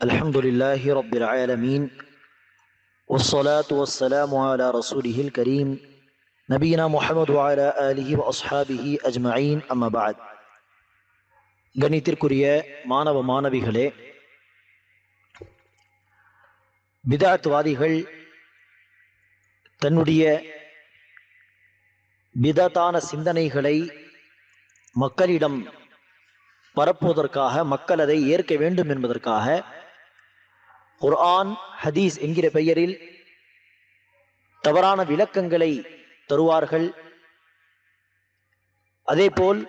الحمد لله رب العالمين والصلاة والسلام على رسوله الكريم نبينا محمد وعلى آله وأصحابه أجمعين أما بعد கணித்திற்குரிய மாணவ மாணவிகளே பிதாத்வாதிகள் தன்னுடைய பிதத்தான சிந்தனைகளை மக்களிடம் பரப்புவதற்காக மக்கள் அதை ஏற்க வேண்டும் என்பதற்காக குர்ஆன் ஹதீஸ் என்கிற பெயரில் தவறான விளக்கங்களை தருவார்கள். அதேபோல்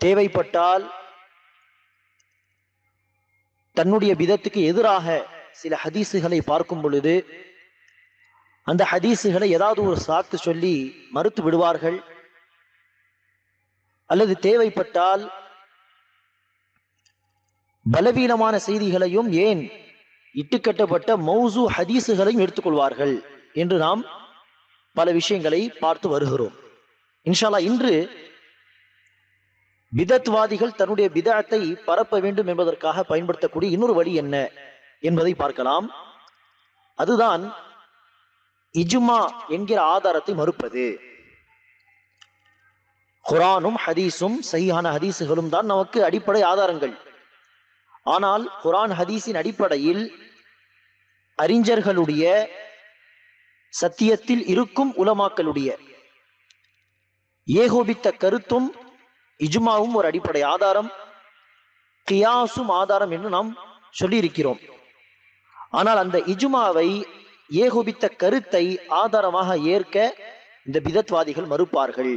தேவைப்பட்டால் தன்னுடைய விதத்துக்கு எதிராக சில ஹதீஸுகளை பார்க்கும் பொழுது அந்த ஹதீஸுகளை ஏதாவது ஒரு சாக்கு சொல்லி மறுத்து விடுவார்கள். அல்லது தேவைப்பட்டால் பலவீனமான செய்திகளையும் ஏன் இட்டுக்கட்டப்பட்ட மௌசு ஹதீஸுகளையும் எடுத்துக்கொள்வார்கள் என்று நாம் பல விஷயங்களை பார்த்து வருகிறோம். இன்ஷாலா இன்று விதத்வாதிகள் தன்னுடைய விதத்தை பரப்ப வேண்டும் என்பதற்காக பயன்படுத்தக்கூடிய இன்னொரு வழி என்ன என்பதை பார்க்கலாம். அதுதான் இஜுமா என்கிற ஆதாரத்தை மறுப்பது. குரானும் ஹதீஸும் சரியான ஹதீஸுகளும் தான் நமக்கு அடிப்படை ஆதாரங்கள். ஆனால் குரான் ஹதீஸின் அடிப்படையில் அறிஞர்களுடைய சத்தியத்தில் இருக்கும் உலமாக்களுடைய ஏகோபித்த கருத்தும் இஜுமாவும் ஒரு அடிப்படை ஆதாரம் கியாசும் ஆதாரம் என்று நாம் சொல்லியிருக்கிறோம். ஆனால் அந்த இஜுமாவை ஏகோபித்த கருத்தை ஆதாரமாக ஏற்க இந்த பிதத்வாதிகள் மறுப்பார்கள்.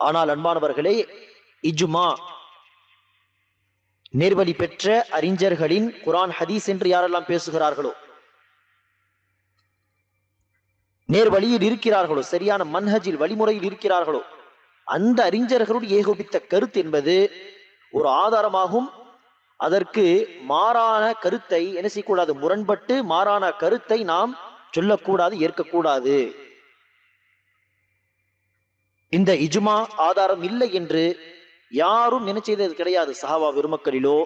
ஆனால் அன்பானவர்களே இஜுமா நேர்வழி பெற்ற அறிஞர்களின் குரான் ஹதீஸ் என்று யாரெல்லாம் பேசுகிறார்களோ நேர்வழியில் இருக்கிறார்களோ சரியான மன்ஹஜில் வழிமுறையில் இருக்கிறார்களோ அந்த அறிஞர்களுடைய ஏகோபித்த கருத்து என்பது ஒரு ஆதாரமாகும். அதற்கு மாறான கருத்தை என்ன செய்யக்கூடாது முரண்பட்டு மாறான கருத்தை நாம் சொல்லக்கூடாது ஏற்கக்கூடாது. இந்த இஜுமா ஆதாரம் இல்லை என்று யாரும் நினைச்சது கிடையாது சஹாபா பெருமக்களிலோ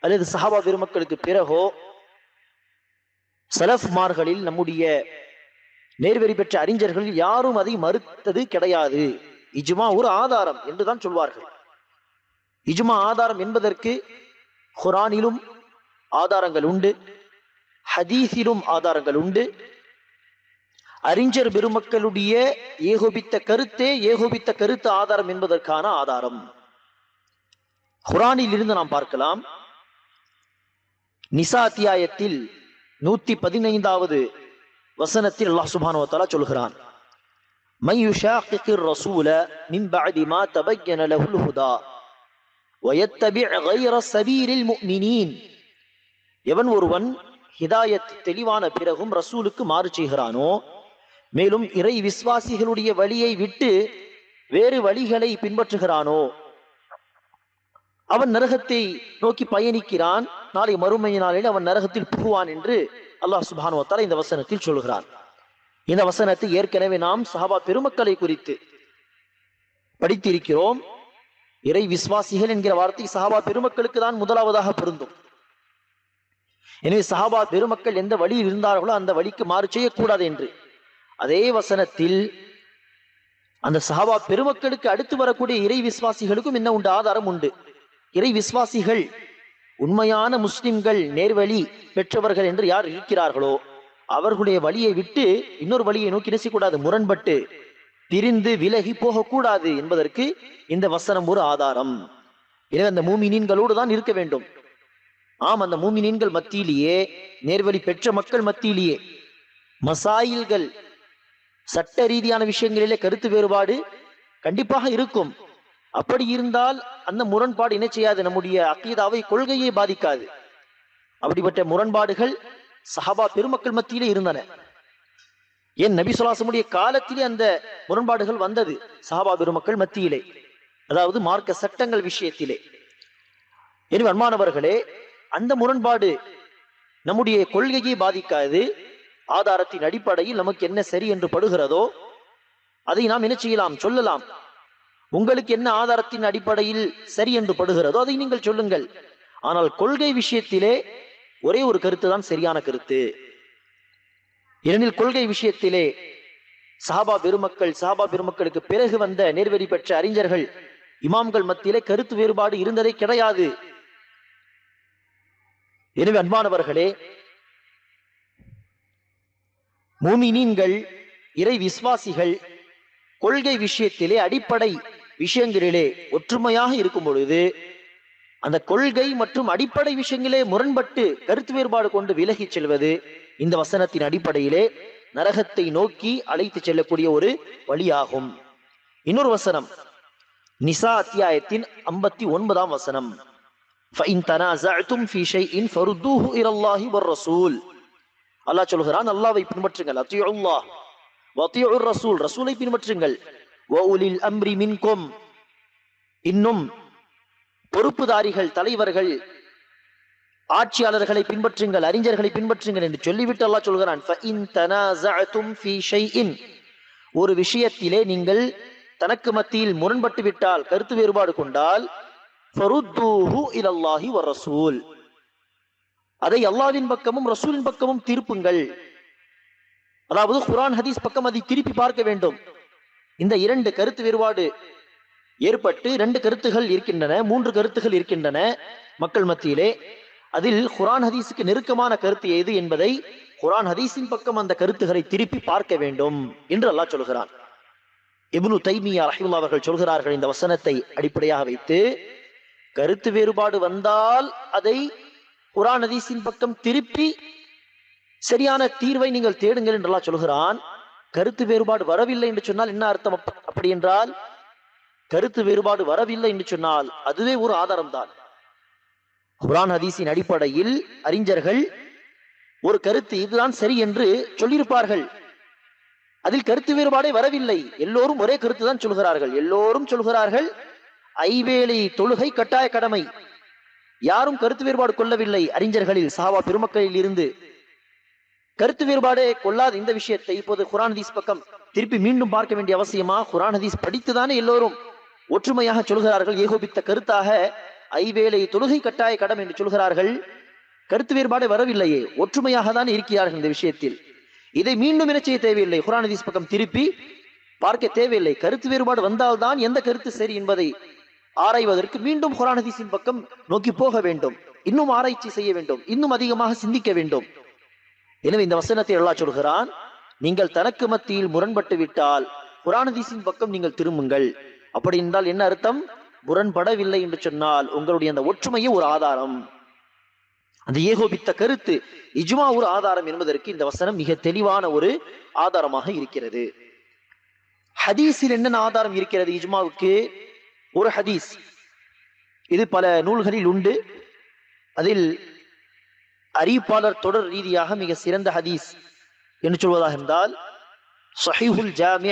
அல்லது சஹாபா பெருமக்களுக்கு பிறகோ. சலஃப்மார்களில் நம்முடைய நேர்வெறி பெற்ற அறிஞர்கள் யாரும் அதை மறுத்தது கிடையாது. இஜுமா ஒரு ஆதாரம் என்றுதான் சொல்வார்கள். இஜுமா ஆதாரம் என்பதற்கு குரானிலும் ஆதாரங்கள் உண்டு ஹதீஸிலும் ஆதாரங்கள் உண்டு. அறிஞர் பெருமக்களுடைய ஏகோபித்த கருத்தே ஏகோபித்த கருத்து ஆதாரம் என்பதற்கான ஆதாரம். குரானில் இருந்து நாம் பார்க்கலாம் நிசா அத்தியாயத்தில் நூத்தி பதினைந்தாவது வசனத்தில் அல்லாஹ் சுபானுவ தஆலா சொல்கிறான் من يشاقق الرسول من بعد ما تبين له الهدى ويتبع غير سبيل المؤمنين எவன் ஒருவன் ஹிதாயத் தெளிவான பிறகும் ரசூலுக்கு மாறு செய்கிறானோ மேலும் இறை விசுவாசிகளுடைய வழியை விட்டு வேறு வழிகளை பின்பற்றுகிறானோ அவன் நரகத்தை நோக்கி பயணிக்கிறான். நாளை மறுமை நாளில் அவன் நரகத்தில் புகுவான் என்று அல்லாஹ் சுபானுவத்தால் இந்த வசனத்தில் சொல்கிறான். இந்த வசனத்தை ஏற்கனவே நாம் சஹாபா பெருமக்களை குறித்து படித்திருக்கிறோம். இறை விஸ்வாசிகள் என்கிற வார்த்தை சஹாபா பெருமக்களுக்கு தான் முதலாவதாக பொருந்தும். எனவே சஹாபா பெருமக்கள் எந்த வழியில் இருந்தார்களோ அந்த வழிக்கு மாறு செய்யக்கூடாது என்று. அதே வசனத்தில் அந்த சஹாபா பெருமக்களுக்கு அடுத்து வரக்கூடிய இறை விசுவாசிகளுக்கும் என்ன உண்டு ஆதாரம் உண்டு. இறை விசுவாசிகள் உண்மையான முஸ்லிம்கள் நேர்வழி பெற்றவர்கள் என்று யார் இருக்கிறார்களோ அவர்களுடைய வழியை விட்டு இன்னொரு வழியை நோக்கி நெசிக்கூடாது முரண்பட்டு திரிந்து விலகி போகக்கூடாது என்பதற்கு இந்த வசனம் ஒரு ஆதாரம். எனவே அந்த மூமினீன்களோடு தான் இருக்க வேண்டும். ஆம் அந்த மூமினீன்கள் மத்தியிலேயே நேர்வழி பெற்ற மக்கள் மத்தியிலேயே மசாயில்கள் சட்ட ரீதியான விஷயங்களிலே கருத்து வேறுபாடு கண்டிப்பாக இருக்கும். அப்படி இருந்தால் அந்த முரண்பாடு என்ன செய்யாது? நம்முடைய அக்கீதாவை கொள்கையை பாதிக்காது. அப்படிப்பட்ட முரண்பாடுகள் சஹாபா பெருமக்கள் மத்தியிலே இருந்தன. ஏன் நபி சொலாசமுடைய காலத்திலே அந்த முரண்பாடுகள் வந்தது? சஹாபா பெருமக்கள் மத்தியிலே. அதாவது மார்க்க சட்டங்கள் விஷயத்திலே. எனவே அன்மானவர்களே அந்த முரண்பாடு நம்முடைய கொள்கையை பாதிக்காது. ஆதாரத்தின் அடிப்படையில் நமக்கு என்ன சரி என்று படுகிறதோ அதை நாம் என்ன செய்யலாம்? சொல்லலாம். உங்களுக்கு என்ன ஆதாரத்தின் அடிப்படையில் சரி என்று படுகிறதோ அதை நீங்கள் சொல்லுங்கள். ஆனால் கொள்கை விஷயத்திலே ஒரே ஒரு கருத்து தான் சரியான கருத்து. ஏனெனில் கொள்கை விஷயத்திலே சஹாபா பெருமக்கள் சஹாபா பெருமக்களுக்கு பிறகு வந்த நேர்வெறி பெற்ற அறிஞர்கள் இமாம்கள் மத்தியிலே கருத்து வேறுபாடு இருந்ததே கிடையாது. எனவே அன்பானவர்களே மூமினீன்கள் இறை விசுவாசிகள் கொள்கை விஷயத்திலே அடிப்படை விஷயங்களிலே ஒற்றுமையாக இருக்கும் பொழுது அந்த கொள்கை மற்றும் அடிப்படை விஷயங்களே முரண்பட்டு கருத்து வேறுபாடு கொண்டு விலகிச் செல்வது இந்த வசனத்தின் அடிப்படையிலே நரகத்தை நோக்கி அழைத்து செல்லக்கூடிய ஒரு வழியாகும். இன்னொரு வசனம் நிசா அத்தியாயத்தின் ஐம்பத்தி ஒன்பதாம் வசனம். அல்லாஹ் சொல்கிறான் அல்லாவை பின்பற்றுங்கள் ரசூலை பின்பற்றுங்கள். ஓலில் அம்ரி மின்கும் இன்னும் பொறுப்புதாரிகள் தலைவர்கள் ஆட்சியாளர்களை பின்பற்றுங்கள் அறிஞர்களை பின்பற்றுங்கள் என்று சொல்லிவிட்டு அல்லாஹ் சொல்கிறான் ஒரு விஷயத்திலே நீங்கள் தனக்கு மத்தியில் முரண்பட்டு விட்டால் கருத்து வேறுபாடு கொண்டால் ரசூல். அதை அல்லாவின் பக்கமும் ரசூலின் பக்கமும் திருப்புங்கள். அதாவது குரான் ஹதீஸ் பக்கம் அதை திருப்பி பார்க்க வேண்டும். இந்த இரண்டு கருத்து வேறுபாடு ஏற்பட்டு இரண்டு கருத்துகள் இருக்கின்றன மூன்று கருத்துகள் இருக்கின்றன மக்கள் மத்தியிலே. அதில் குரான் ஹதீஸுக்கு நெருக்கமான கருத்து எது என்பதை குரான் ஹதீஸின் பக்கம் அந்த கருத்துகளை திருப்பி பார்க்க வேண்டும் என்று அல்லாஹ் சொல்கிறான். இப்னு தைமியா ரஹிமுல்லா அவர்கள் சொல்கிறார்கள் இந்த வசனத்தை அடிப்படையாக வைத்து கருத்து வேறுபாடு வந்தால் அதை குரான் ஹதீஸின் பக்கம் திருப்பி சரியான தீர்வை நீங்கள் தேடுங்கள் என்று சொல்கிறான். கருத்து வேறுபாடு வரவில்லை என்று சொன்னால் என்ன அர்த்தம் அப்படி என்றால் கருத்து வேறுபாடு வரவில்லை என்று சொன்னால் அதுவே ஒரு ஆதாரம் தான் குரான் ஹதீஸின் அடிப்படையில் அறிஞர்கள் ஒரு கருத்து இதுதான் சரி என்று சொல்லியிருப்பார்கள். அதில் கருத்து வேறுபாடே வரவில்லை. எல்லோரும் ஒரே கருத்து தான் சொல்கிறார்கள். எல்லோரும் சொல்கிறார்கள் ஐவேளை தொழுகை கட்டாய கடமை. யாரும் கருத்து வேறுபாடு கொள்ளவில்லை. அறிஞர்களில் சாவா பெருமக்களில் இருந்து கருத்து வேறுபாடே கொள்ளாத இந்த விஷயத்தை இப்போது குரான் ஹதீஸ் பக்கம் திருப்பி மீண்டும் பார்க்க வேண்டிய அவசியமா? குரான் ஹதீஸ் படித்துதானே எல்லோரும் ஒற்றுமையாக சொல்கிறார்கள். ஏகோபித்த கருத்தாக ஐவேளை தொழுகை கட்டாய கடம் என்று சொல்கிறார்கள். கருத்து வேறுபாடு வரவில்லையே. ஒற்றுமையாக தான் இருக்கிறார்கள் இந்த விஷயத்தில். இதை மீண்டும் என்ன செய்ய தேவையில்லை? குரான் ஹதீஸ் பக்கம் திருப்பி பார்க்க தேவையில்லை. கருத்து வேறுபாடு வந்தால்தான் எந்த கருத்து சரி என்பதை ஆராய்வதற்கு மீண்டும் குரான் ஹதீஸின் பக்கம் நோக்கி போக வேண்டும். இன்னும் ஆராய்ச்சி செய்ய வேண்டும். இன்னும் அதிகமாக சிந்திக்க வேண்டும். எனவே இந்த வசனத்தை அல்லாஹ் சொல்கிறான் நீங்கள் தனக்கு மத்தியில் முரண்பட்டு விட்டால் குரான் பக்கம் நீங்கள் திரும்புங்கள். அப்படி என்றால் என்ன அர்த்தம்? முரண்படவில்லை என்று சொன்னால் உங்களுடைய அந்த ஒற்றுமையே ஒரு ஆதாரம். அந்த ஏகோபித்த கருத்து இஜ்மா ஒரு ஆதாரம் என்பதற்கு இந்த வசனம் மிக தெளிவான ஒரு ஆதாரமாக இருக்கிறது. ஹதீஸில் என்னென்ன ஆதாரம் இருக்கிறது இஜ்மாவுக்கு? ஒரு ஹதீஸ். இது பல நூல்களில் உண்டு. அதில் அறிவிப்பாளர் தொடர் ரீதியாக மிக சிறந்த ஹதீஸ் என்று சொல்வதாக இருந்தால் சஹீஹுல் ஜாமி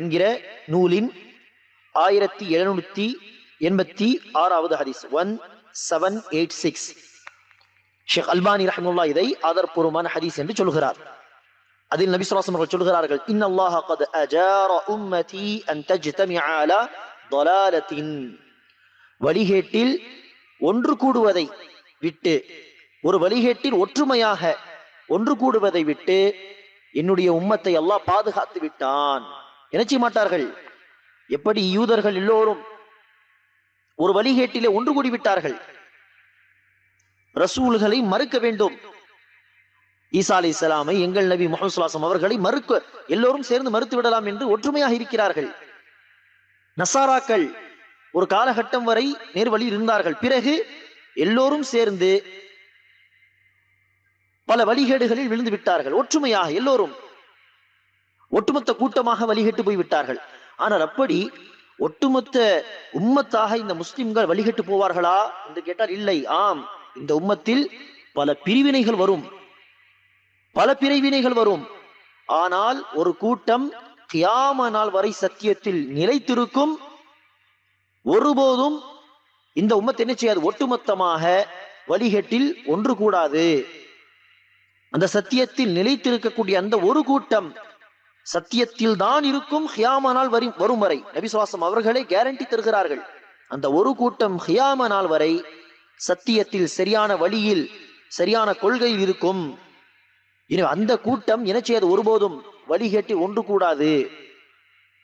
என்கிற நூலின் ஆயிரத்தி எழுநூத்தி எண்பத்தி ஆறாவது ஹதீஸ் one seven eight six Sheikh Albani ரஹமுல்லா இதை ஆதரப்பூர்வமான ஹதீஸ் என்று சொல்கிறார் அதில் நபி ஸல்லல்லாஹு அலைஹி வஸல்லம் சொல்கிறார்கள் இன்னல்லாஹ قد أجار أمتي أن تجتمع على ضلالة வழிகேட்டில் ஒன்று கூடுவதை விட்டு ஒரு வழிகேட்டில் ஒற்றுமையாக ஒன்று கூடுவதை விட்டு என்னுடைய உம்மத்தை அல்லாஹ் பாதுகாத்து விட்டான். என்ன மாட்டார்கள்? எப்படி யூதர்கள் எல்லோரும் ஒரு வழிகேட்டிலே ஒன்று கூடி விட்டார்கள்? ரசூல்களை மறுக்க வேண்டும். ஈசா அலி இஸ்லாமை எங்கள் நபி முகமது சுல்லாசம் அவர்களை மறுக்க எல்லோரும் சேர்ந்து மறுத்து விடலாம் என்று ஒற்றுமையாக இருக்கிறார்கள். நசாராக்கள் ஒரு காலகட்டம் வரை நேர்வழி இருந்தார்கள். பிறகு எல்லோரும் சேர்ந்து பல வழிகேடுகளில் விழுந்து விட்டார்கள். ஒற்றுமையாக எல்லோரும் ஒட்டுமொத்த கூட்டமாக வழிகெட்டு போய் விட்டார்கள். ஆனால் அப்படி ஒட்டுமொத்த உம்மத்தாக இந்த முஸ்லிம்கள் வழிகெட்டு போவார்களா என்று கேட்டால் இல்லை. ஆம் இந்த உம்மத்தில் பல பிரிவினைகள் வரும். பல பிரிவினைகள் வரும். ஆனால் ஒரு கூட்டம் கியாம நாள் வரை சத்தியத்தில் நிலைத்திருக்கும். ஒருபோதும் இந்த உம்மத்தை என்ன செய்யாது? ஒட்டுமொத்தமாக வழிகட்டில் ஒன்று கூடாது. அந்த சத்தியத்தில் நிலைத்திருக்கக்கூடிய அந்த ஒரு கூட்டம் சத்தியத்தில் தான் இருக்கும் ஹியாமனால் வரும் வரி. வரும் வரை நபிசுவாசம் அவர்களே கேரண்டி தருகிறார்கள். அந்த ஒரு கூட்டம் ஹியாமனால் வரை சத்தியத்தில் சரியான வழியில் சரியான கொள்கையில் இருக்கும். எனவே அந்த கூட்டம் என்ன செய்யாது? ஒருபோதும் வழிகேட்டி ஒன்று கூடாது.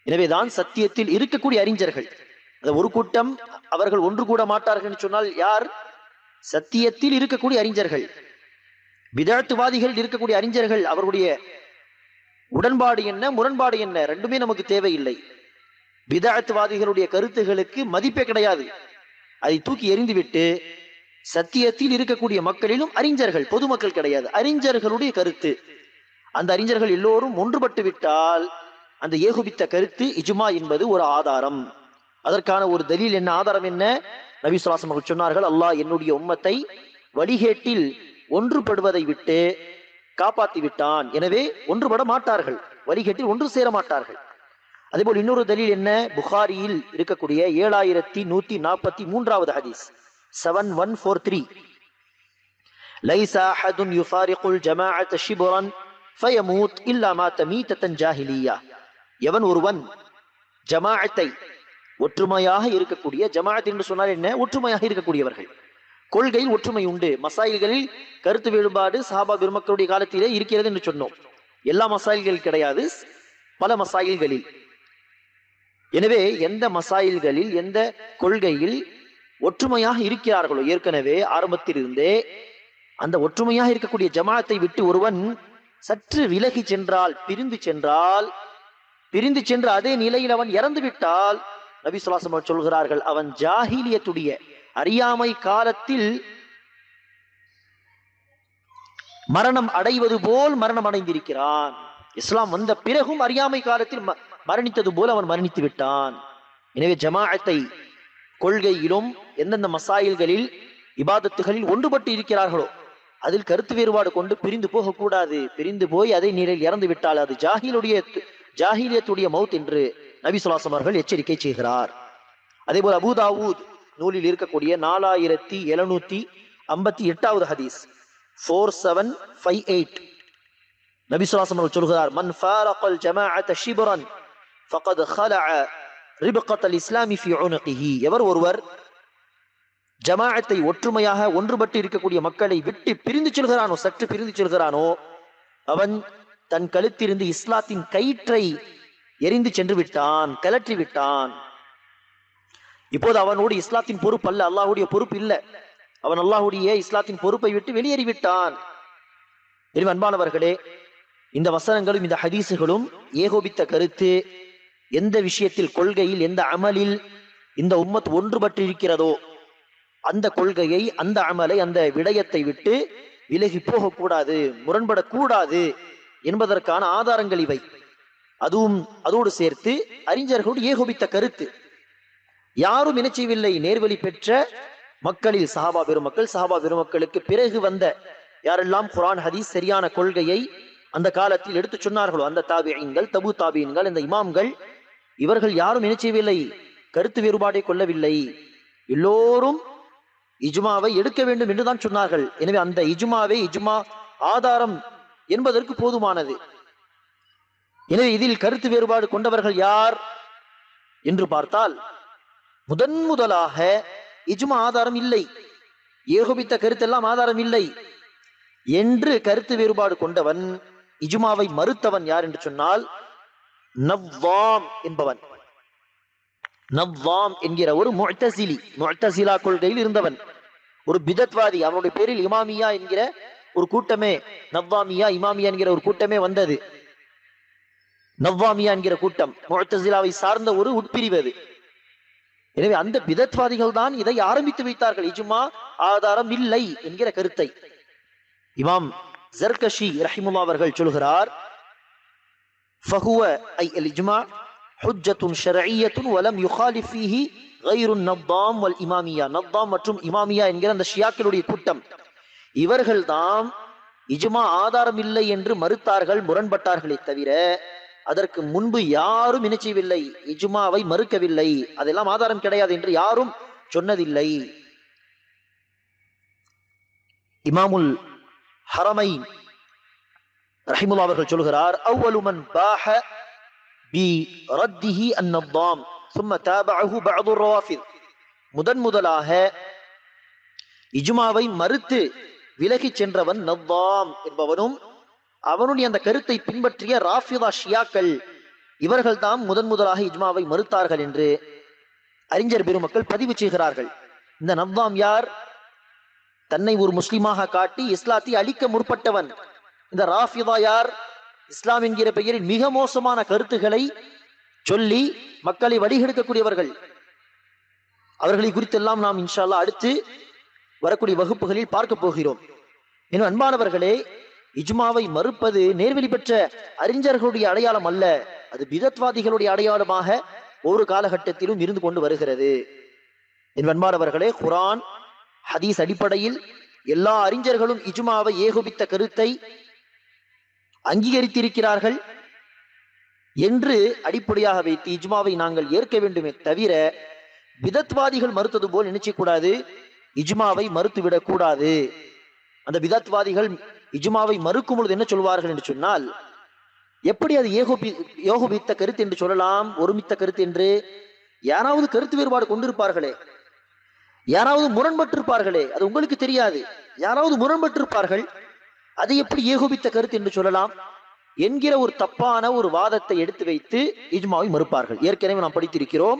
எனவேதான் சத்தியத்தில் இருக்கக்கூடிய அறிஞர்கள். அந்த ஒரு கூட்டம் அவர்கள் ஒன்று கூட மாட்டார்கள் என்று சொன்னால் யார்? சத்தியத்தில் இருக்கக்கூடிய அறிஞர்கள். விதாத்துவாதிகள் இருக்கக்கூடிய அறிஞர்கள் அவருடைய உடன்பாடு என்ன முரண்பாடு என்ன? ரெண்டுமே நமக்கு தேவையில்லை. விதாத்துவாதிகளுடைய கருத்துகளுக்கு மதிப்பே கிடையாது. அதை தூக்கி எறிந்துவிட்டு சத்தியத்தில் இருக்கக்கூடிய மக்களிலும் அறிஞர்கள் பொதுமக்கள் கிடையாது. அறிஞர்களுடைய கருத்து. அந்த அறிஞர்கள் எல்லோரும் ஒன்றுபட்டு விட்டால் அந்த ஏகுபித்த கருத்து இஜுமா என்பது ஒரு ஆதாரம். அதற்கான ஒரு தலில் என்ன ஆதாரம் என்ன? நபி சுல்லாசம் அவர்கள் சொன்னார்கள் அல்லாஹ் என்னுடைய உம்மத்தை வழிகேட்டில் ஒன்றுபடுவதை விட்டு காப்பாத்தி விட்டான் எனவே ஒன்றுபட மாட்டார்கள் வரிகட்டில் ஒன்று சேர மாட்டார்கள் அதேபோல் இன்னொரு தலில் என்ன? புகாரியில் இருக்கக்கூடிய ஏழாயிரத்தி நூத்தி நாற்பத்தி மூன்றாவது ஹதீஸ். செவன் ஒன் ஃபோர் த்ரீ லைசா அஹதுன் யுஃபாரிகுல் ஜமாஅத் ஷிபுரன் ஃபயமூத் இல்லா மாத்த மீத்தத்தன் ஜாஹிலியா. எவன் ஒருவன் ஜமாஅத்தை ஒற்றுமையாக இருக்கக்கூடிய ஜமாஅத் என்று சொன்னால் என்ன? ஒற்றுமையாக இருக்கக்கூடியவர்கள். கொள்கையில் ஒற்றுமை உண்டு. மசாயில்களில் கருத்து வேறுபாடு சஹாபா பெருமக்களுடைய காலத்திலே இருக்கிறது என்று சொன்னோம். எல்லா மசாயில்கள் கிடையாது. பல மசாயில்களில். எனவே எந்த மசாயில்களில் எந்த கொள்கையில் ஒற்றுமையாக இருக்கிறார்களோ ஏற்கனவே ஆரம்பத்தில் இருந்தே அந்த ஒற்றுமையாக இருக்கக்கூடிய ஜமாத்தை விட்டு ஒருவன் சற்று விலகி சென்றால் பிரிந்து சென்றால் பிரிந்து சென்று அதே நிலையில் அவன் இறந்து விட்டால் நபி சுல்லாசம் சொல்கிறார்கள் அவன் ஜாகிலியத்துடைய அறியாமை காலத்தில் மரணம் அடைவது போல் மரணம் அடைந்திருக்கிறான். இஸ்லாம் வந்த பிறகும் அறியாமை காலத்தில் ம- மரணித்தது போல் அவன் மரணித்து விட்டான். எனவே ஜமாஅத்தை கொள்கையிலும் எந்தெந்த மசாயில்களில் இபாதத்துகளில் ஒன்றுபட்டு இருக்கிறார்களோ அதில் கருத்து வேறுபாடு கொண்டு பிரிந்து போகக்கூடாது. பிரிந்து போய் அதே நீரில் இறந்து விட்டால் அது ஜாகிலுடைய ஜாகிலியத்துடைய மவுத் என்று நபி சுலாசம் அவர்கள் எச்சரிக்கை செய்கிறார். அதே போல் அபுதாவூத் நூலில் இருக்கக்கூடிய நாலாயிரத்தி எழுநூத்தி ஐம்பத்தி எட்டாவது ஹதீஸ். ஃபோர் செவன் ஃபைவ் எயிட் நபிசுலாசம் சொல்கிறார் மன் ஃபாரகல் ஜமாஅத் ஷிபரன் ஃபகத் ஹலஅ ரிபகத் அல் இஸ்லாமி ஃபி உனகிஹி எவர் ஒருவர் ஜமாஅத்தை ஒற்றுமையாக ஒன்றுபட்டு இருக்கக்கூடிய மக்களை விட்டு பிரிந்து செல்கிறானோ சற்று பிரிந்து செல்கிறானோ அவன் தன் கழுத்திலிருந்து இஸ்லாத்தின் கயிற்றை எரிந்து சென்று விட்டான் கலற்றி விட்டான். இப்போது அவனோடு இஸ்லாத்தின் பொறுப்பு அல்ல அல்லாஹுடைய பொறுப்பு இல்லை. அவன் அல்லாஹுடைய இஸ்லாத்தின் பொறுப்பை விட்டு வெளியேறிவிட்டான். எனவே அன்பானவர்களே இந்த வசனங்களும் இந்த ஹதீஸுகளும் ஏகோபித்த கருத்து. எந்த விஷயத்தில் கொள்கையில் எந்த அமலில் இந்த உம்மத் ஒன்றுபட்டு இருக்கிறதோ அந்த கொள்கையை அந்த அமலை அந்த விடயத்தை விட்டு விலகி போகக்கூடாது முரண்படக்கூடாது என்பதற்கான ஆதாரங்கள் இவை. அதுவும் அதோடு சேர்த்து அறிஞர்களுடைய ஏகோபித்த கருத்து. யாரும் என்ன செய்யவில்லை நேர்வழி பெற்ற மக்களில் சஹாபா பெருமக்கள் சஹாபா பெருமக்களுக்கு பிறகு வந்த யாரெல்லாம் குரான் ஹதீஸ் சரியான கொள்கையை அந்த காலத்தில் எடுத்து சொன்னார்களோ அந்த தாபியங்கள் தபு தாபியன்கள் இந்த இமாம்கள் இவர்கள் யாரும் என்ன செய்யவில்லை கருத்து வேறுபாடை கொள்ளவில்லை. எல்லோரும் இஜுமாவை எடுக்க வேண்டும் என்றுதான் சொன்னார்கள். எனவே அந்த இஜுமாவை இஜுமா ஆதாரம் என்பதற்கு போதுமானது. எனவே இதில் கருத்து வேறுபாடு கொண்டவர்கள் யார் என்று பார்த்தால் முதன் முதலாக இஜ்மா ஆதாரம் இல்லை. ஏகோபித்த கருத்தெல்லாம் ஆதாரம் இல்லை. என்று கருத்து வேறுபாடு கொண்டவன் இஜ்மாவை மறுத்தவன் யார் என்று சொன்னால் நவ்வாம் என்பவன். நவ்வாம் என்கிற ஒரு முழ்த்தசிலி முழ்த்தசிலா கொள்கையில் இருந்தவன். ஒரு பிதத்வாதி அவனுடைய பேரில் இமாமியா என்கிற ஒரு கூட்டமே நவ்வாமியா இமாமியா என்கிற ஒரு கூட்டமே வந்தது. நவ்வாமியா என்கிற கூட்டம் முஅ்தசிலாவை சார்ந்த ஒரு உட்பிரிவு அது. எனவே அந்த பிதத்வாதிகள் தான் இதை ஆரம்பித்து வைத்தார்கள். இஜுமா ஆதாரம் இல்லை என்கிற கருத்தை. இமாம் ஜர்கஷி ரஹிமுல்லா அவர்கள் சொல்கிறார் ஃபஹுவ ஐ அல் இஜ்மா ஹுஜ்ஜத்துன் ஷரஇய்யத்துன் வலம் யுகாலிஃப் ஃபீஹி கைரு நத்தாம் வல் இமாமியா. நத்தாம் மற்றும் இமாமியா என்கிற அந்த ஷியாக்களுடைய கூட்டம். இவர்கள்தான் இஜ்மா ஆதாரம் இல்லை என்று மறுத்தார்கள் முரண்பட்டார்களே தவிர அதற்கு முன்பு யாரும் இணைச்சியவில்லை செய்யவில்லை இஜுமாவை மறுக்கவில்லை. அதெல்லாம் ஆதாரம் கிடையாது என்று யாரும் சொன்னதில்லை. இமாமுல் ஹரமை ரஹிமுல்லா அவர்கள் சொல்கிறார் அவ்வலுமன் பாஹ பி ரத்திஹி அந்நப்பாம் சும்ம தாபஹு பஅதுர் ரவாஃபித் முதன் முதலாக இஜுமாவை மறுத்து விலகிச் சென்றவன் நவ்வாம் என்பவனும் அவனுடைய அந்த கருத்தை பின்பற்றிய ராஃபிதா ஷியாக்கள் இவர்கள் தாம் முதன் முதலாக இஜ்மாவை மறுத்தார்கள் என்று அறிஞர் பெருமக்கள் பதிவு செய்கிறார்கள். இந்த நவ்வாம் யார்? தன்னை ஒரு முஸ்லிமாக காட்டி இஸ்லாத்தை அழிக்க முற்பட்டவன். இந்த ராஃபிதா யார்? இஸ்லாம் என்கிற பெயரில் மிக மோசமான கருத்துக்களை சொல்லி மக்களை வழிகெடுக்கக்கூடியவர்கள். அவர்களை குறித்தெல்லாம் நாம் இன்ஷால்லா அடுத்து வரக்கூடிய வகுப்புகளில் பார்க்க போகிறோம். என் அன்பானவர்களே இஜ்மாவை மறுப்பது நேர்வெளி பெற்ற அறிஞர்களுடைய அடையாளம் அல்ல. அது பிதத்வாதிகளுடைய அடையாளமாக ஒரு காலகட்டத்திலும் இருந்து கொண்டு வருகிறது. என் அன்பானவர்களே குரான் ஹதீஸ் அடிப்படையில் எல்லா அறிஞர்களும் இஜ்மாவை ஏகோபித்த கருத்தை அங்கீகரித்திருக்கிறார்கள் என்று அடிப்படையாக வைத்து இஜ்மாவை நாங்கள் ஏற்க வேண்டுமே தவிர விதத்வாதிகள் மறுத்தது போல் நினைச்சக்கூடாது இஜ்மாவை மறுத்துவிடக் கூடாது அந்த விதத்வாதிகள் இஜுமாவை மறுக்கும் பொழுது என்ன சொல்வார்கள் என்று சொன்னால் எப்படி அது ஏகோபி ஏகோபித்த கருத்து என்று சொல்லலாம் ஒருமித்த கருத்து என்று? யாராவது கருத்து வேறுபாடு கொண்டிருப்பார்களே? யாராவது முரண்பட்டிருப்பார்களே? அது உங்களுக்கு தெரியாது. யாராவது முரண்பட்டிருப்பார்கள்? அதை எப்படி ஏகோபித்த கருத்து என்று சொல்லலாம்? என்கிற ஒரு தப்பான ஒரு வாதத்தை எடுத்து வைத்து இஜ்மாவை மறுப்பார்கள். ஏற்கனவே நாம் படித்திருக்கிறோம்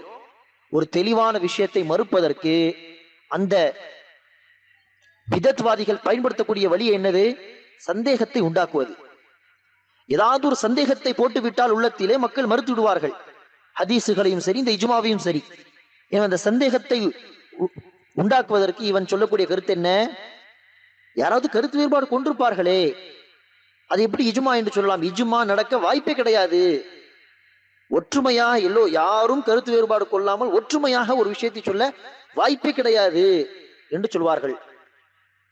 ஒரு தெளிவான விஷயத்தை மறுப்பதற்கு அந்த விதத்வாதிகள் பயன்படுத்தக்கூடிய வழி என்னது? சந்தேகத்தை உண்டாக்குவது. ஏதாவது ஒரு சந்தேகத்தை போட்டுவிட்டால் உள்ளத்திலே மக்கள் மறுத்து விடுவார்கள் ஹதீஸுகளையும் சரி இந்த இஜுமாவையும் சரி. ஏன்னா அந்த சந்தேகத்தை உ- உண்டாக்குவதற்கு இவன் சொல்லக்கூடிய கருத்து என்ன? யாராவது கருத்து வேறுபாடு கொண்டிருப்பார்களே. அது எப்படி இஜுமா என்று சொல்லலாம்? இஜுமா நடக்க வாய்ப்பே கிடையாது. ஒற்றுமையா எல்லோ யாரும் கருத்து வேறுபாடு கொள்ளாமல் ஒற்றுமையாக ஒரு விஷயத்தை சொல்ல வாய்ப்பே கிடையாது என்று சொல்வார்கள்.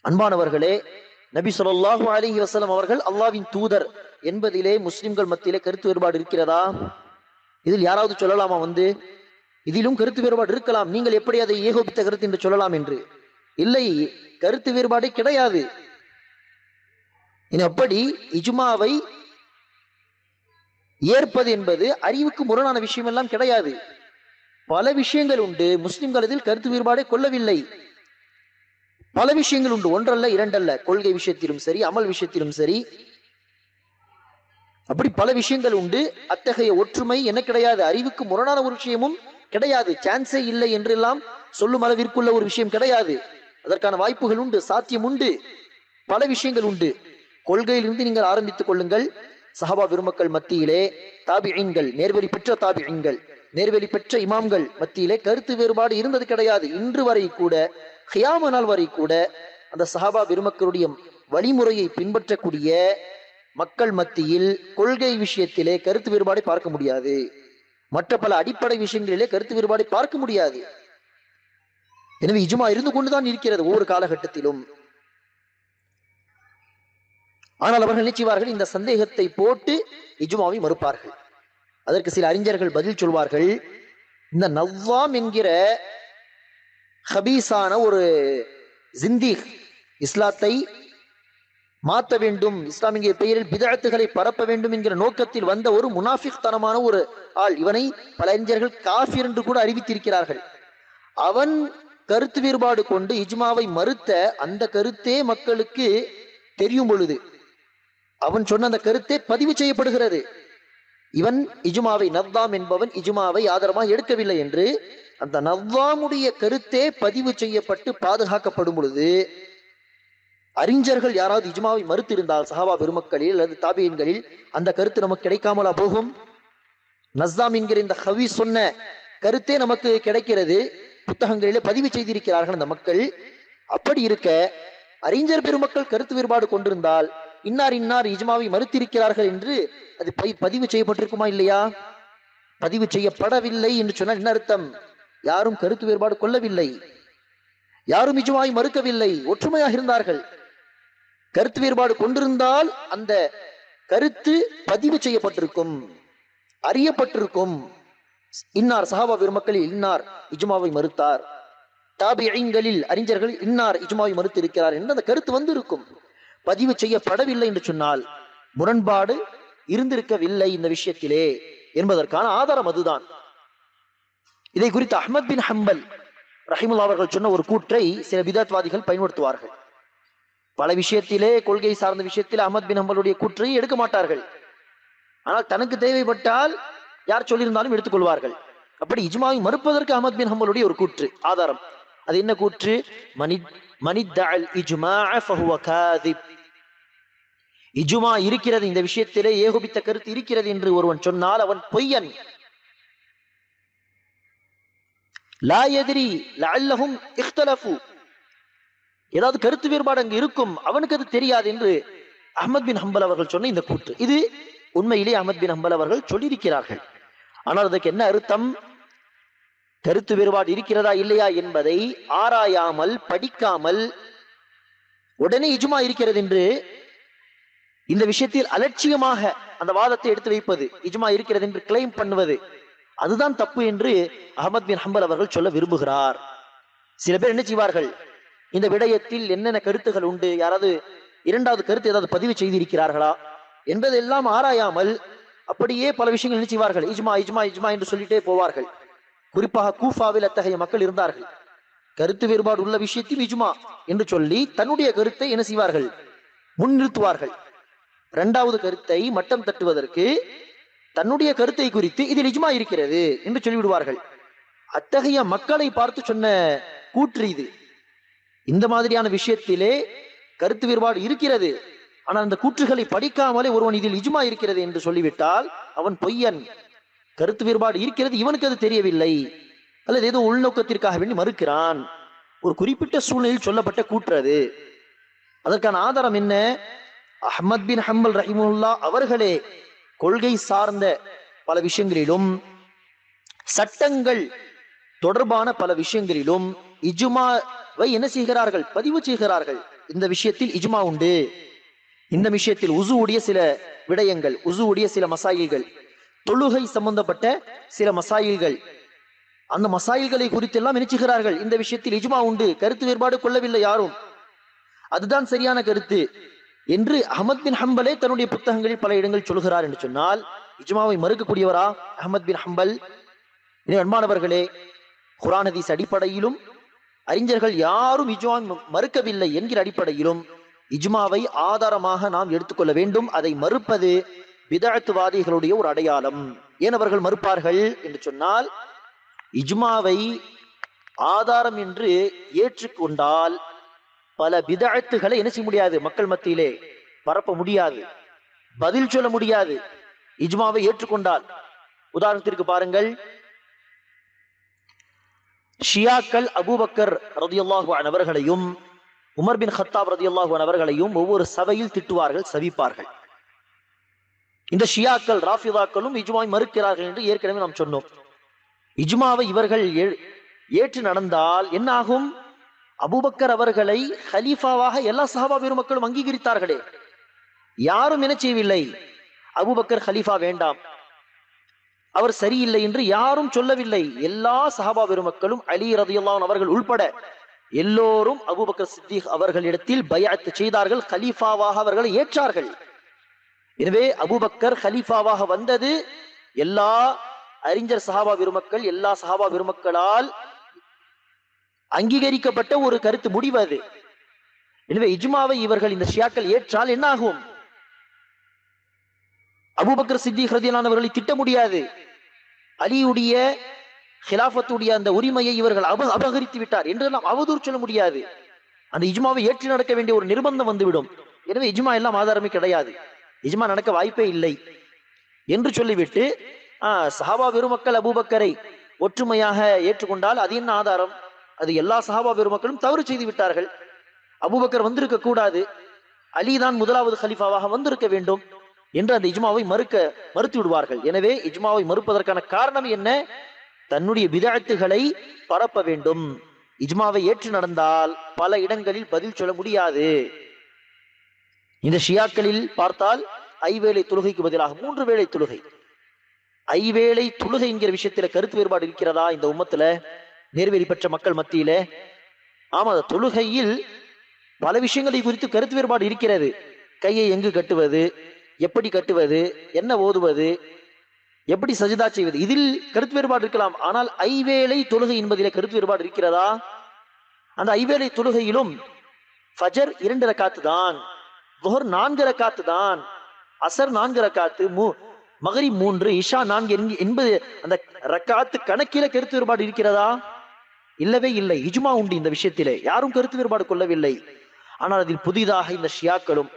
அன்பானவர்களே நபி சொல்லாஹு அலிஹி வசலம் அவர்கள் அல்லாவின் தூதர் என்பதிலே முஸ்லிம்கள் மத்தியிலே கருத்து வேறுபாடு இருக்கிறதா? இதில் யாராவது சொல்லலாமா வந்து? இதிலும் கருத்து வேறுபாடு இருக்கலாம். நீங்கள் எப்படி அதை ஏகோபித்த கருத்து என்று சொல்லலாம் என்று. இல்லை கருத்து வேறுபாடே கிடையாது. இனி அப்படி இஜ்மாவை ஏற்பது என்பது அறிவுக்கு முரணான விஷயம் எல்லாம் கிடையாது. பல விஷயங்கள் உண்டு. முஸ்லிம்கள் இதில் கருத்து வேறுபாடே கொள்ளவில்லை. பல விஷயங்கள் உண்டு. ஒன்றல்ல இரண்டல்ல. கொள்கை விஷயத்திலும் சரி அமல் விஷயத்திலும் சரி. அப்படி பல விஷயங்கள் உண்டு. அத்தகைய ஒற்றுமை என்ன கிடையாது. அறிவுக்கு முரணான ஒரு விஷயமும் கிடையாது. சான்ஸே இல்லை என்றெல்லாம் சொல்லும் அளவிற்குள்ள ஒரு விஷயம் கிடையாது. அதற்கான வாய்ப்புகள் உண்டு. சாத்தியம் உண்டு. பல விஷயங்கள் உண்டு. கொள்கையிலிருந்து நீங்கள் ஆரம்பித்துக் கொள்ளுங்கள். சஹாபா பெருமக்கள் மத்தியிலே தாபியங்கள் நேர்வழி பெற்ற தாபியங்கள் நேர்வழி பெற்ற இமாம்கள் மத்தியிலே கருத்து வேறுபாடு இருந்தது கிடையாது. இன்று வரை கூட ஹியாம நாள் வரை கூட அந்த சஹாபா பெருமக்களுடைய வழிமுறையை பின்பற்றக்கூடிய மக்கள் மத்தியில் கொள்கை விஷயத்திலே கருத்து வேறுபாடை பார்க்க முடியாது மற்ற பல அடிப்படை விஷயங்களிலே கருத்து வேறுபாடை பார்க்க முடியாது எனவே இஜுமா இருந்து கொண்டுதான் இருக்கிறது ஒவ்வொரு காலகட்டத்திலும் ஆனால் அவர்கள் நினைச்சுவார்கள் இந்த சந்தேகத்தை போட்டு இஜுமாவை மறுப்பார்கள் அதற்கு சில அறிஞர்கள் பதில் சொல்வார்கள் இந்த நவ்வாம் என்கிற ஹபீஸான ஒரு ஜிந்தீக் இஸ்லாத்தை மாத்த வேண்டும். இஸ்லாமிய பெயரில் பிதழத்துகளை பரப்ப வேண்டும் என்கிற நோக்கத்தில் வந்த ஒரு முனாஃபிக் தனமான ஒரு ஆள். இவனை பல அறிஞர்கள் காஃபிர் என்று கூட அறிவித்திருக்கிறார்கள். அவன் கருத்து வேறுபாடு கொண்டு இஜ்மாவை மறுத்த அந்த கருத்தே மக்களுக்கு தெரியும் பொழுது அவன் சொன்ன அந்த கருத்தே பதிவு செய்யப்படுகிறது. இவன் இஜுமாவை நவ்வாம் என்பவன் இஜுமாவை ஆதரமாக எடுக்கவில்லை என்று அந்த நவ்வாமுடைய கருத்தே பதிவு செய்யப்பட்டு பாதுகாக்கப்படும் பொழுது அறிஞர்கள் யாராவது இஜ்மாவை மறுத்திருந்தால் சஹாபா பெருமக்களில் அல்லது தாபியன்களில் அந்த கருத்து நமக்கு கிடைக்காமலா போகும்? நஸ்தாம் என்கிற இந்த ஹவி சொன்ன கருத்தே நமக்கு கிடைக்கிறது. புத்தகங்களிலே பதிவு செய்திருக்கிறார்கள் அந்த மக்கள். அப்படி இருக்க அறிஞர் பெருமக்கள் கருத்து வேறுபாடு கொண்டிருந்தால் இன்னார் இன்னார் இஜ்மாவை மறுத்திருக்கிறார்கள் என்று அது பை- பதிவு செய்யப்பட்டிருக்குமா இல்லையா? பதிவு செய்யப்படவில்லை என்று சொன்னால் என்ன அர்த்தம்? யாரும் கருத்து வேறுபாடு கொள்ளவில்லை. யாரும் இஜ்மாவை மறுக்கவில்லை. ஒற்றுமையாக இருந்தார்கள். கருத்து வேறுபாடு கொண்டிருந்தால் அந்த கருத்து பதிவு செய்யப்பட்டிருக்கும் அறியப்பட்டிருக்கும். இன்னார் சஹாபா பெருமக்களில் இன்னார் இஜ்மாவை மறுத்தார். தாபியங்களில் அறிஞர்கள் இன்னார் இஜ்மாவை மறுத்திருக்கிறார் என்று அந்த கருத்து வந்து இருக்கும் பதிவு செய்யப்படவில்லை என்று சொன்னால் முரண்பாடு இருந்திருக்கவில்லை இந்த விஷயத்திலே என்பதற்கான ஆதாரம் அதுதான். இதை குறித்து அஹ்மத் பின் ஹம்பல் ரஹிமுல்லா அவர்கள் சொன்ன ஒரு கூற்றை சில விதத்வாதிகள் பயன்படுத்துவார்கள். பல விஷயத்திலே கொள்கை சார்ந்த விஷயத்தில் அஹமத் பின் ஹம்பலுடைய கூற்றை எடுக்க மாட்டார்கள். ஆனால் தனக்கு தேவைப்பட்டால் யார் சொல்லியிருந்தாலும் எடுத்துக்கொள்வார்கள் அப்படி இஜ்மாவை மறுப்பதற்கு அஹமத் பின் ஹம்பலுடைய ஒரு கூற்று ஆதாரம். அது என்ன கூற்று? மனி மனித்தல் இஜ்மா இஜுமா இருக்கிறது இந்த விஷயத்திலே ஏகோபித்த கருத்து இருக்கிறது என்று ஒருவன் சொன்னால் அவன் பொய்யன். லா எதிரி ஏதாவது கருத்து வேறுபாடு அங்கு இருக்கும். அவனுக்கு அது தெரியாது என்று அஹமத் பின் ஹம்பல் அவர்கள் சொன்ன இந்த கூற்று. இது உண்மையிலே அஹமத் பின் ஹம்பல் அவர்கள் சொல்லியிருக்கிறார்கள். ஆனால் அதற்கு என்ன அர்த்தம்? கருத்து வேறுபாடு இருக்கிறதா இல்லையா என்பதை ஆராயாமல் படிக்காமல் உடனே இஜுமா இருக்கிறது என்று இந்த விஷயத்தில் அலட்சியமாக அந்த வாதத்தை எடுத்து வைப்பது இஜ்மா இருக்கிறது என்று கிளைம் பண்ணுவது அதுதான் தப்பு என்று அகமது பின் ஹம்பல் அவர்கள் சொல்ல விரும்புகிறார். சில பேர் என்ன செய்வார்கள்? இந்த விடயத்தில் என்னென்ன கருத்துகள் உண்டு? யாராவது இரண்டாவது கருத்து ஏதாவது பதிவு செய்திருக்கிறார்களா? என்பதெல்லாம் ஆராயாமல் அப்படியே பல விஷயங்கள் என்ன செய்வார்கள்? இஜ்மா இஜ்மா இஜ்மா என்று சொல்லிட்டே போவார்கள். குறிப்பாக கூஃபாவில் அத்தகைய மக்கள் இருந்தார்கள். கருத்து வேறுபாடு உள்ள விஷயத்தில் இஜ்மா என்று சொல்லி தன்னுடைய கருத்தை என்ன செய்வார்கள்? முன்னிறுத்துவார்கள். இரண்டாவது கருத்தை மட்டம் தட்டுவதற்கு தன்னுடைய கருத்தை குறித்து இதில் இஜ்மா இருக்கிறது என்று சொல்லிவிடுவார்கள். அத்தகைய மக்களை பார்த்து சொன்ன கூற்று இது. இந்த மாதிரியான விஷயத்திலே கருத்து வேறுபாடு இருக்கிறது. ஆனால் அந்த கூற்றுகளை படிக்காமலே ஒருவன் இதில் இஜ்மா இருக்கிறது என்று சொல்லிவிட்டால் அவன் பொய்யன். கருத்து வேறுபாடு இருக்கிறது இவனுக்கு அது தெரியவில்லை. அல்லது ஏதோ உள்நோக்கத்திற்காக வேண்டி மறுக்கிறான். ஒரு குறிப்பிட்ட சூழ்நிலையில் சொல்லப்பட்ட கூற்று அது. அதற்கான ஆதாரம் என்ன? அஹமத் பின் ஹம்பல் ரஹிமுல்லா அவர்களே கொள்கை சார்ந்த பல விஷயங்களிலும் சட்டங்கள் தொடர்பான பல விஷயங்களிலும் இஜுமாவை என்ன செய்கிறார்கள் பதிவு செய்கிறார்கள். இந்த விஷயத்தில் இஜுமா உண்டு. இந்த விஷயத்தில் உசுவுடைய சில விடயங்கள் உசுவுடைய சில மசாயில்கள் தொழுகை சம்பந்தப்பட்ட சில மசாயில்கள். அந்த மசாயில்களை குறித்தெல்லாம் நினைச்சுகிறார்கள் இந்த விஷயத்தில் இஜுமா உண்டு. கருத்து வேறுபாடு கொள்ளவில்லை யாரும். அதுதான் சரியான கருத்து. என்று அஹமத் பின் ஹம்பலே தன்னுடைய புத்தகங்களில் பல இடங்கள் சொல்கிறார் என்று சொன்னால் இஜ்மாவை மறுக்கக்கூடியவரா அஹமத் பின் ஹம்பல்? இனி அன்பானவர்களே குரானதீஸ் அடிப்படையிலும் அறிஞர்கள் யாரும் இஜ்மா மறுக்கவில்லை என்கிற அடிப்படையிலும் இஜ்மாவை ஆதாரமாக நாம் எடுத்துக்கொள்ள வேண்டும். அதை மறுப்பது விதத்துவாதிகளுடைய ஒரு அடையாளம். ஏன் அவர்கள் மறுப்பார்கள் என்று சொன்னால் இஜ்மாவை ஆதாரம் என்று ஏற்றுக்கொண்டால் பல விதத்துகளை என்ன செய்ய முடியாது? மக்கள் மத்தியிலே பரப்ப முடியாது. பதில் சொல்ல முடியாது. இஜ்மாவை ஏற்றுக்கொண்டால். உதாரணத்திற்கு பாருங்கள். ஷியாக்கள் அபூபக்கர் ரதியுல்லாஹுவான் அவர்களையும் உமர் பின் ஹத்தாப் ரதியுல்லாஹுவான் அவர்களையும் ஒவ்வொரு சபையில் திட்டுவார்கள் சவிப்பார்கள் இந்த ஷியாக்கள் ராஃபிதாக்களும் இஜ்மாவை மறுக்கிறார்கள் என்று ஏற்கனவே நாம் சொன்னோம். இஜ்மாவை இவர்கள் ஏற்று நடந்தால் என்ன ஆகும்? அபூபக்கர் அவர்களை ஹலீஃபாவாக எல்லா சஹாபா பெருமக்களும் அங்கீகரித்தார்களே. யாரும் என்ன செய்யவில்லை அபுபக்கர் ஹலீஃபா வேண்டாம். அவர் சரியில்லை என்று யாரும் சொல்லவில்லை. எல்லா சஹாபா பெருமக்களும் அலி ரதியுல்லான் அவர்கள் உள்பட எல்லோரும் அபூபக்கர் சித்திக் அவர்களிடத்தில் பயாத்து செய்தார்கள். ஹலீஃபாவாக அவர்களை ஏற்றார்கள். எனவே அபூபக்கர் ஹலீஃபாவாக வந்தது எல்லா அறிஞர் சஹாபா பெருமக்கள் எல்லா சஹாபா பெருமக்களால் அங்கீகரிக்கப்பட்ட ஒரு கருத்து முடிவு அது. எனவே இஜ்மாவை இவர்கள் இந்த ஷியாக்கள் ஏற்றால் என்ன ஆகும் அபூபக்கர் சித்தி ஹிரதியலானவர்களை திட்ட முடியாது. அலியுடைய ஹிலாஃபத்துடைய அந்த உரிமையை இவர்கள் அப அபகரித்து விட்டார் என்று நாம் அவதூறு சொல்ல முடியாது. அந்த இஜ்மாவை ஏற்றி நடக்க வேண்டிய ஒரு நிர்பந்தம் வந்துவிடும். எனவே இஜ்மா எல்லாம் ஆதாரமே கிடையாது. இஜ்மா நடக்க வாய்ப்பே இல்லை. என்று சொல்லிவிட்டு ஆஹ் சஹாபா பெருமக்கள் அபூபக்கரை ஒற்றுமையாக ஏற்றுக்கொண்டால் அது என்ன ஆதாரம்? அது எல்லா சஹாபா பெருமக்களும் தவறு செய்து விட்டார்கள். அபூபக்கர் வந்திருக்க கூடாது. அலிதான் முதலாவது ஹலிஃபாவாக வந்திருக்க வேண்டும் என்று அந்த இஜ்மாவை மறுக்க மறுத்து விடுவார்கள். எனவே இஜ்மாவை மறுப்பதற்கான காரணம் என்ன? தன்னுடைய விதாழ்த்துகளை பரப்ப வேண்டும். இஜ்மாவை ஏற்று நடந்தால் பல இடங்களில் பதில் சொல்ல முடியாது. இந்த ஷியாக்களில் பார்த்தால் ஐவேளை தொழுகைக்கு பதிலாக மூன்று வேளை தொழுகை. ஐவேளை தொழுகை என்கிற விஷயத்துல கருத்து வேறுபாடு இருக்கிறதா இந்த உம்மத்துல? நேர்வெறி பெற்ற மக்கள் மத்தியில ஆமா தொழுகையில் பல விஷயங்களை குறித்து கருத்து வேறுபாடு இருக்கிறது. கையை எங்கு கட்டுவது எப்படி கட்டுவது என்ன ஓதுவது எப்படி சஜிதா செய்வது இதில் கருத்து வேறுபாடு இருக்கலாம். ஆனால் ஐவேளை தொழுகை என்பதிலே கருத்து வேறுபாடு இருக்கிறதா? அந்த ஐவேளை தொழுகையிலும் ஃபஜர் இரண்டு ரக்காத்து தான் துஹர் நான்கு ரக்காத்து தான் அசர் நான்கு ரக்காத்து மூ மகரி மூன்று இஷா நான்கு என்பது அந்த ரக்காத்து கணக்கில கருத்து வேறுபாடு இருக்கிறதா? இல்லவே இல்லை. இஜ்மா உண்டு இந்த விஷயத்திலே. யாரும் கருத்து வேறுபாடு கொள்ளவில்லை. ஆனால் அதில் புதிதாக இந்த ஷியாக்களும்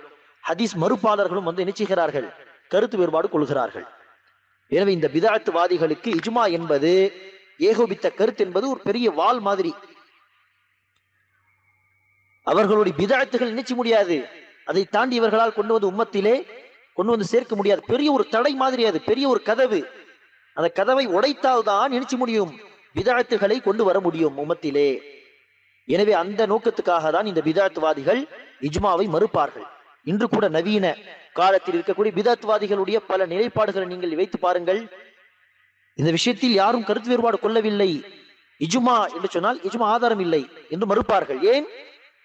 ஹதீஸ் மறுப்பாளர்களும் வந்து நினைச்சுகிறார்கள் கருத்து வேறுபாடு கொள்கிறார்கள். எனவே இந்த பிதாத்துவாதிகளுக்கு இஜ்மா என்பது ஏகோபித்த கருத்து என்பது ஒரு பெரிய வாள் மாதிரி. அவர்களுடைய பிதாத்துகள் நினைச்சு முடியாது. அதை தாண்டி இவர்களால் கொண்டு வந்து உம்மத்திலே கொண்டு வந்து சேர்க்க முடியாது. பெரிய ஒரு தடை மாதிரி அது பெரிய ஒரு கதவு. அந்த கதவை உடைத்தால் தான் நினைச்சு முடியும். விதாத்துகளை கொண்டு வர முடியும் உமத்திலே எனவே அந்த நோக்கத்துக்காக தான் இந்த பிதாத்துவாதிகள் இஜ்மாவை மறுப்பார்கள். இன்று கூட நவீன காலத்தில் இருக்கக்கூடிய விதாத்துவாதிகளுடைய பல நிலைப்பாடுகளை நீங்கள் வைத்து பாருங்கள். இந்த விஷயத்தில் யாரும் கருத்து வேறுபாடு கொள்ளவில்லை. இஜுமா என்று சொன்னால் இஜுமா ஆதாரம் இல்லை என்று மறுப்பார்கள். ஏன்?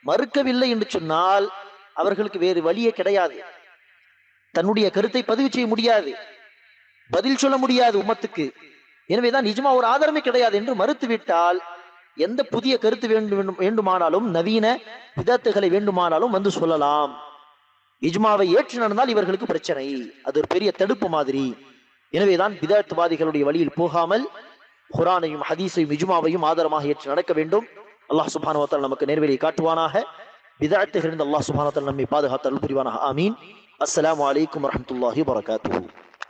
மறுக்கவில்லை என்று சொன்னால் அவர்களுக்கு வேறு வழியே கிடையாது. தன்னுடைய கருத்தை பதிவு செய்ய முடியாது. பதில் சொல்ல முடியாது உமத்துக்கு எனவேதான் நிஜமா ஒரு ஆதாரமே கிடையாது என்று மறுத்துவிட்டால் எந்த புதிய கருத்து வேண்டும் வேண்டுமானாலும் நவீன விதத்துகளை வேண்டுமானாலும் வந்து சொல்லலாம். இஜ்மாவை ஏற்று நடந்தால் இவர்களுக்கு பிரச்சனை. அது ஒரு பெரிய தடுப்பு மாதிரி. எனவேதான் விதத்துவாதிகளுடைய வழியில் போகாமல் குரானையும் ஹதீஸையும் இஜ்மாவையும் ஆதாரமாக ஏற்று நடக்க வேண்டும். அல்லாஹ் சுபானுவத்தால் நமக்கு நேர்வழியை காட்டுவானாக. பிதாத்துகளிலிருந்து அல்லாஹ் சுப்ஹானஹு நம்மை பாதுகாத்தல் புரிவானாக. ஆமீன். அஸ்லாம் வலைக்கம் வரஹ்மத்துல்லாஹி வரகாத்து